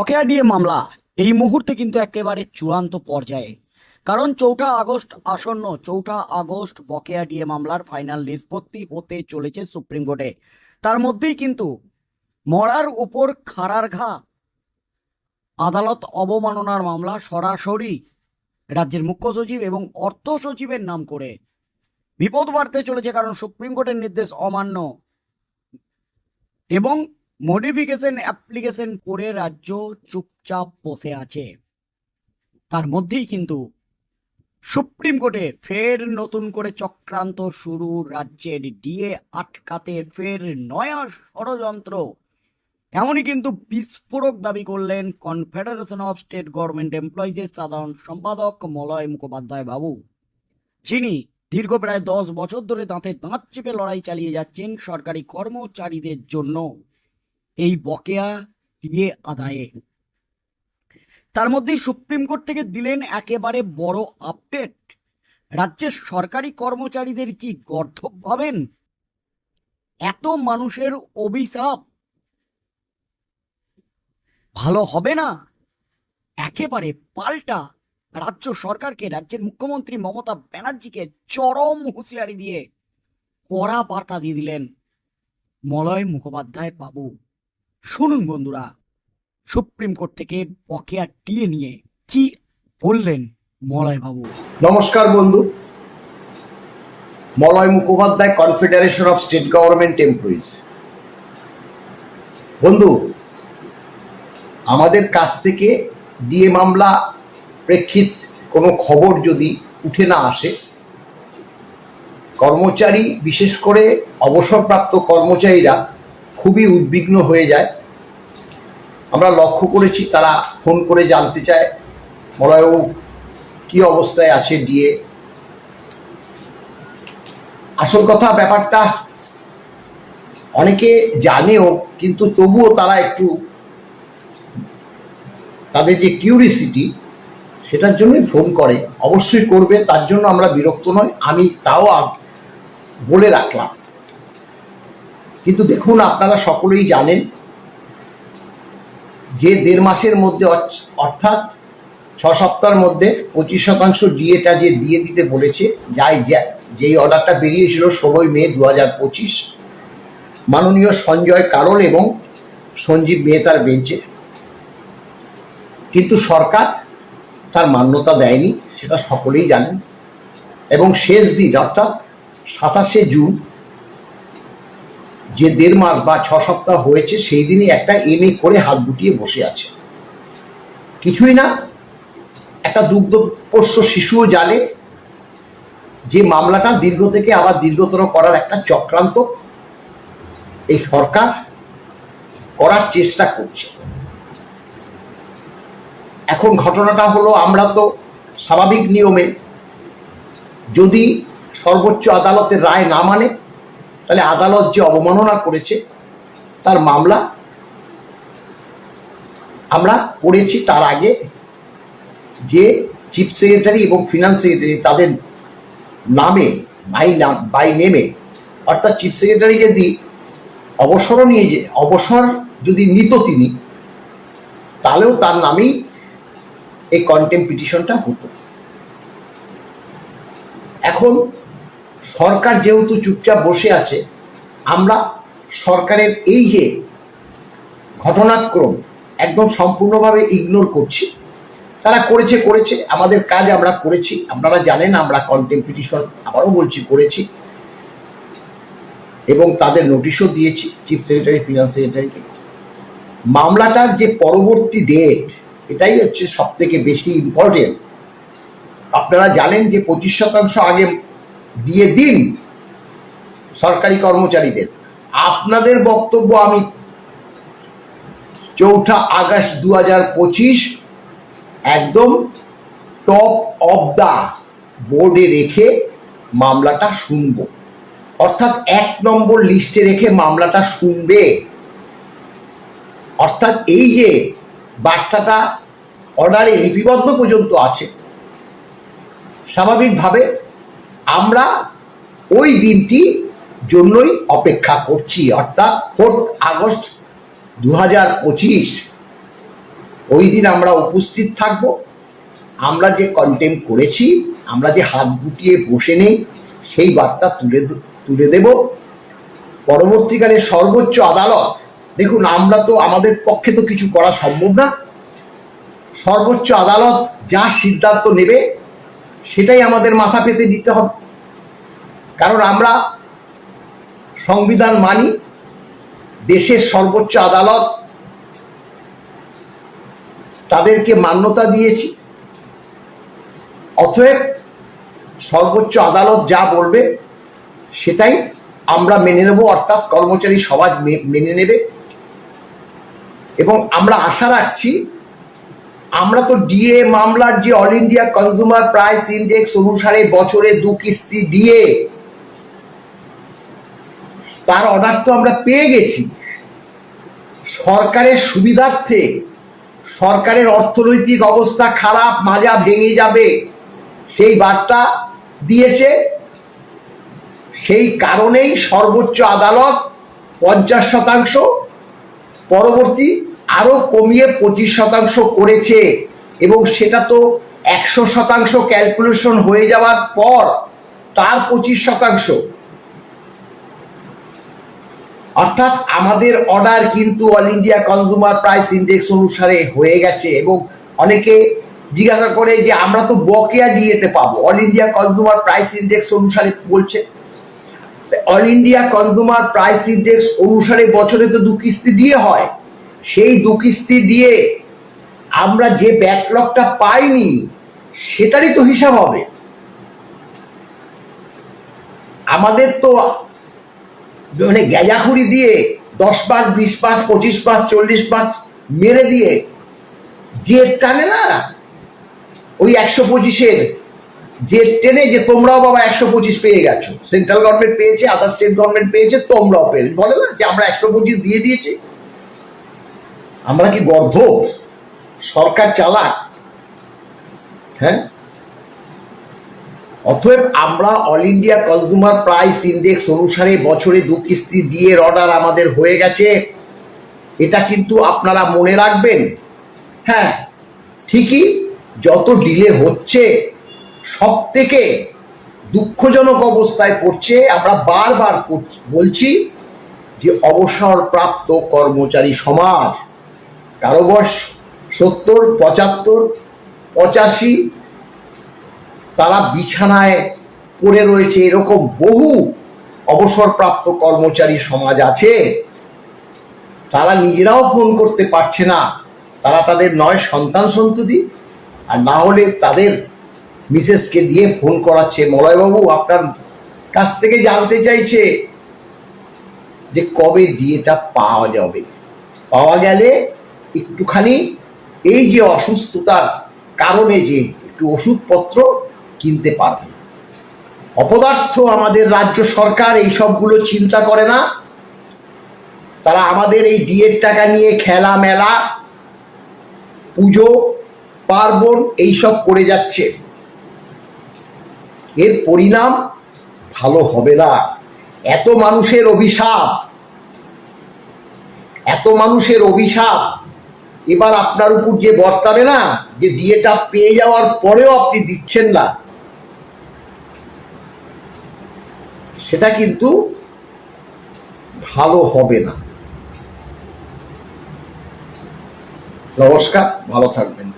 বকেয়া ডিএ মামলা, এই মুহূর্তে কিন্তু একেবারে চূড়ান্ত পর্যায়ে। কারণ চৌঠা আগস্ট আসন্ন, চৌঠা আগস্ট বকেয়া ডিএ মামলার ফাইনাল নিষ্পত্তি হতে চলেছে সুপ্রিম কোর্টে। তার মধ্যেই কিন্তু মরার উপর খাড়ার ঘা, আদালত অবমাননার মামলা সরাসরি রাজ্যের মুখ্য সচিব এবং অর্থ সচিবের নাম করে বিপদ বাড়তে চলেছে কারণ সুপ্রিম কোর্টের নির্দেশ অমান্য এবং মডিফিকেশন অ্যাপ্লিকেশন করে রাজ্য চুপচাপ বসে আছে। তার মধ্যেই কিন্তু সুপ্রিম কোর্টে ফের নতুন করে চক্রান্ত শুরু, রাজ্যের ডিএ আটকাতে ফের নয়া ষড়যন্ত্র। এমনই কিন্তু বিস্ফোরক দাবি করলেন কনফেডারেশন অফ স্টেট গভর্নমেন্ট এমপ্লয়িজের সাধারণ সম্পাদক মলয় মুখোপাধ্যায় বাবু, যিনি দীর্ঘ প্রায় দশ বছর ধরে দাঁতে দাঁত চেপে লড়াই চালিয়ে যাচ্ছেন সরকারি কর্মচারীদের জন্য। এই বকেয়া দিয়ে আদায়ে। তার মধ্যেই সুপ্রিম কোর্ট থেকে দিলেন একেবারে বড় আপডেট। রাজ্যের সরকারি কর্মচারীদের কি গর্ধব ভাবেন? এত মানুষের অভিশাপ। ভালো হবে না? একেবারে পাল্টা। রাজ্য সরকারকে, রাজ্যের মুখ্যমন্ত্রী মমতা ব্যানার্জিকে চরম হুঁশিয়ারি দিয়ে কড়া বার্তা দিয়ে দিলেন। মলয় মুখোপাধ্যায় বাবু। শুনুন বন্ধুরা, সুপ্রিম কোর্ট থেকে বকেয়া টিয়ে নিয়ে কি বললেন মলয় বাবু নমস্কার বন্ধু। Malay Mukhopadhyay confederation of state government employees বন্ধু, আমাদের কাছ থেকে ডিএ মামলা প্রেক্ষিত কোনো খবর যদি উঠে না আসে, কর্মচারী বিশেষ করে অবসরপ্রাপ্ত কর্মচারীরা খুবই উদ্বিগ্ন হয়ে যায়। আমরা লক্ষ্য করেছি, তারা ফোন করে জানতে চায় মলয়বাবু কি অবস্থায় আছে ডিএ? আসল কথা, ব্যাপারটা অনেকে জানেও, কিন্তু তবুও তারা একটু তাদের যে কিউরিসিটি সেটার জন্যই ফোন করে। অবশ্যই করবে, তার জন্য আমরা বিরক্ত নয়, আমি তাও বলে রাখলাম। কিন্তু দেখুন, আপনারা সকলেই জানেন যে দেড় মাসের মধ্যে অর্থ- অর্থাৎ ছ সপ্তাহের মধ্যে পঁচিশ শতাংশ ডিএটা যে দিয়ে দিতে বলেছে, যাই যেই অর্ডারটা বেরিয়েছিল ষোলোই মে দু হাজার পঁচিশ, মাননীয় সঞ্জয় কারল এবং সঞ্জীব মেহতার বেঞ্চে। কিন্তু সরকার তার মান্যতা দেয়নি, সেটা সকলেই জানেন। এবং শেষ দিন, অর্থাৎ সাতাশে জুন যে দেড় মাস বা ছ সপ্তাহ হয়েছে, সেই দিনই একটা এম করে হাত গুটিয়ে বসে আছে। কিছুই না, একটা দুগ্ধপোষ্য শিশুও জানে যে মামলাটা দীর্ঘ থেকে আবার দীর্ঘতর করার একটা চক্রান্ত, এই সরকার করার চেষ্টা করছে। এখন ঘটনাটা হলো, আমরা তো স্বাভাবিক নিয়মে যদি সর্বোচ্চ আদালতের রায় না মানে তাহলে আদালত যে অবমাননা করেছে, তার মামলা আমরা করেছি তার আগে যে চিফ সেক্রেটারি এবং ফিনান্স সেক্রেটারি তাদের নামে, বাই নাম, বাই নেমে, অর্থাৎ চিফ সেক্রেটারি যদি অবসরও নিয়ে যে, অবসর যদি নিত তিনি, তাহলেও তার নামেই এই কন্টেম পিটিশনটা হতো। এখন সরকার যেহেতু চুপচাপ বসে আছে, আমরা সরকারের এই যে ঘটনাক্রম একদম সম্পূর্ণভাবে ইগনোর করছি। তারা করেছে করেছে, আমাদের কাজ আমরা করেছি, আপনারা জানেন, আমরা কন্টেম পিটিশন আবারও বলছি করেছি। এবং তাদের নোটিশও দিয়েছি চিফ সেক্রেটারি ফিনান্স সেক্রেটারিকে মামলাটার যে পরবর্তী ডেট এটাই হচ্ছে সব থেকে বেশি ইম্পর্টেন্ট আপনারা জানেন যে পঁচিশ শতাংশ আগে দিয়ে দিন সরকারি কর্মচারীদের। আপনাদের বক্তব্য আমি চৌঠা আগস্ট দু পঁচিশ একদম টপ অফ দা বোর্ডে রেখে মামলাটা শুনব। অর্থাৎ এক নম্বর লিস্টে রেখে মামলাটা শুনবে। অর্থাৎ এই যে বার্তাটা অর্ডারে লিপিবদ্ধ পর্যন্ত আছে, স্বাভাবিকভাবে আমরা ওই দিনটি জন্যই অপেক্ষা করছি, অর্থাৎ ফোর্থ আগস্ট দু হাজার পঁচিশ। ওই দিন আমরা উপস্থিত থাকব, আমরা যে কন্টেম করেছি, আমরা যে হাত গুটিয়ে বসে নেই, সেই বার্তা তুলে তুলে দেব। পরবর্তীকালে সর্বোচ্চ আদালত, দেখুন আমরা তো আমাদের পক্ষে তো কিছু করা সম্ভব না। সর্বোচ্চ আদালত যা সিদ্ধান্ত নেবে সেটাই আমাদের মাথা পেতে দিতে হবে। কারণ আমরা সংবিধান মানি, দেশের সর্বোচ্চ আদালত, তাদেরকে মান্যতা দিয়েছি। অতএব সর্বোচ্চ আদালত যা বলবে, সেটাই আমরা মেনে নেব, অর্থাৎ কর্মচারী সমাজ মেনে নেবে। এবং আমরা আশা রাখছি আমরা তো ডিএ মামলার যে all India consumer price index অনুসারে বছরে দু কিস্তি ডিএ তার অর্ডার তো আমরা পেয়ে গেছি। সরকারের সুবিধার্থে সরকারের অর্থনৈতিক অবস্থা খারাপ, মাজা ভেঙে যাবে, সেই বার্তা দিয়েছে। সেই কারণেই সর্বোচ্চ আদালত পঞ্চাশ শতাংশ পরবর্তী আরও কমিয়ে পঁচিশ শতাংশ করেছে এবং সেটা তো একশো শতাংশ ক্যালকুলেশন হয়ে যাওয়ার পর তার পঁচিশ শতাংশ। অর্থাৎ আমাদের অর্ডার কিন্তু all India consumer price index অনুসারে হয়ে গেছে এবং অনেকে জিজ্ঞাসা করে যে আমরা তো বকেয়া ডিএতে পাবো। All India consumer price index অনুসারে বলছে। All India consumer price index অনুসারে বছরে তো দু কিস্তি দিয়ে হয়। সেই দু কিস্তি দিয়ে আমরা যে ব্যাকলগটা পাইনি, সেটারই তো হিসাব হবে। আমাদের তো মানে গ্যাজাখুরি দিয়ে দশ পাঁচ, বিশ পাঁচ, পঁচিশ পাঁচ, চল্লিশ পাঁচ মেরে দিয়ে যে টানে না, ওই একশো পঁচিশের যে টেনে যে তোমরাও বাবা একশো পঁচিশ পেয়ে গেছো, সেন্ট্রাল গভর্নমেন্ট পেয়েছে আদার স্টেট গভর্নমেন্ট পেয়েছে, তোমরাও পেয়েছে বলে না যে আমরা একশো পঁচিশ দিয়ে দিয়েছি? আমরা কি গর্ধ? সরকার চালাক? হ্যাঁ? অতএব আমরা all India consumer price index অনুসারে বছরে দু কিস্তি ডিএর অর্ডার আমাদের হয়ে গেছে। এটা কিন্তু আপনারা মনে রাখবেন। হ্যাঁ ঠিকই যত ডিলে হচ্ছে সব থেকে দুঃখজনক অবস্থায় পড়ছে, আমরা বারবার বলছি যে অবসরপ্রাপ্ত কর্মচারী সমাজ। কারও বয়স সত্তর, পঁচাত্তর, পঁচাশি, তারা বিছানায় পড়ে রয়েছে, এরকম বহু অবসরপ্রাপ্ত কর্মচারী সমাজ আছে। তারা নিজেরাও ফোন করতে পারছে না। তারা তাদের নয় সন্তান সন্ততি, আর না হলে তাদের মিসেসকে দিয়ে ফোন করাচ্ছে। মলয়বাবু, আপনার কাছ থেকে জানতে চাইছে যে কবে ডিএটা পাওয়া যাবে। পাওয়া গেলে একটুখানি এই যে অসুস্থতার কারণে যে একটু ওষুধপত্র কিনতে পারবে। অপদার্থ আমাদের রাজ্য সরকার এই সবগুলো চিন্তা করে না। তারা আমাদের এই ডিএর টাকা নিয়ে খেলা মেলা পুজো, পার্বণ এইসব করে যাচ্ছে। এর পরিণাম ভালো হবে না। এত মানুষের অভিশাপ, এত মানুষের অভিশাপ এবার আপনার উপর যে বর্তাবে না, যে বিয়েটা পেয়ে যাওয়ার পরেও আপনি দিচ্ছেন না, সেটা কিন্তু ভালো হবে না। নমস্কার, ভালো থাকবেন।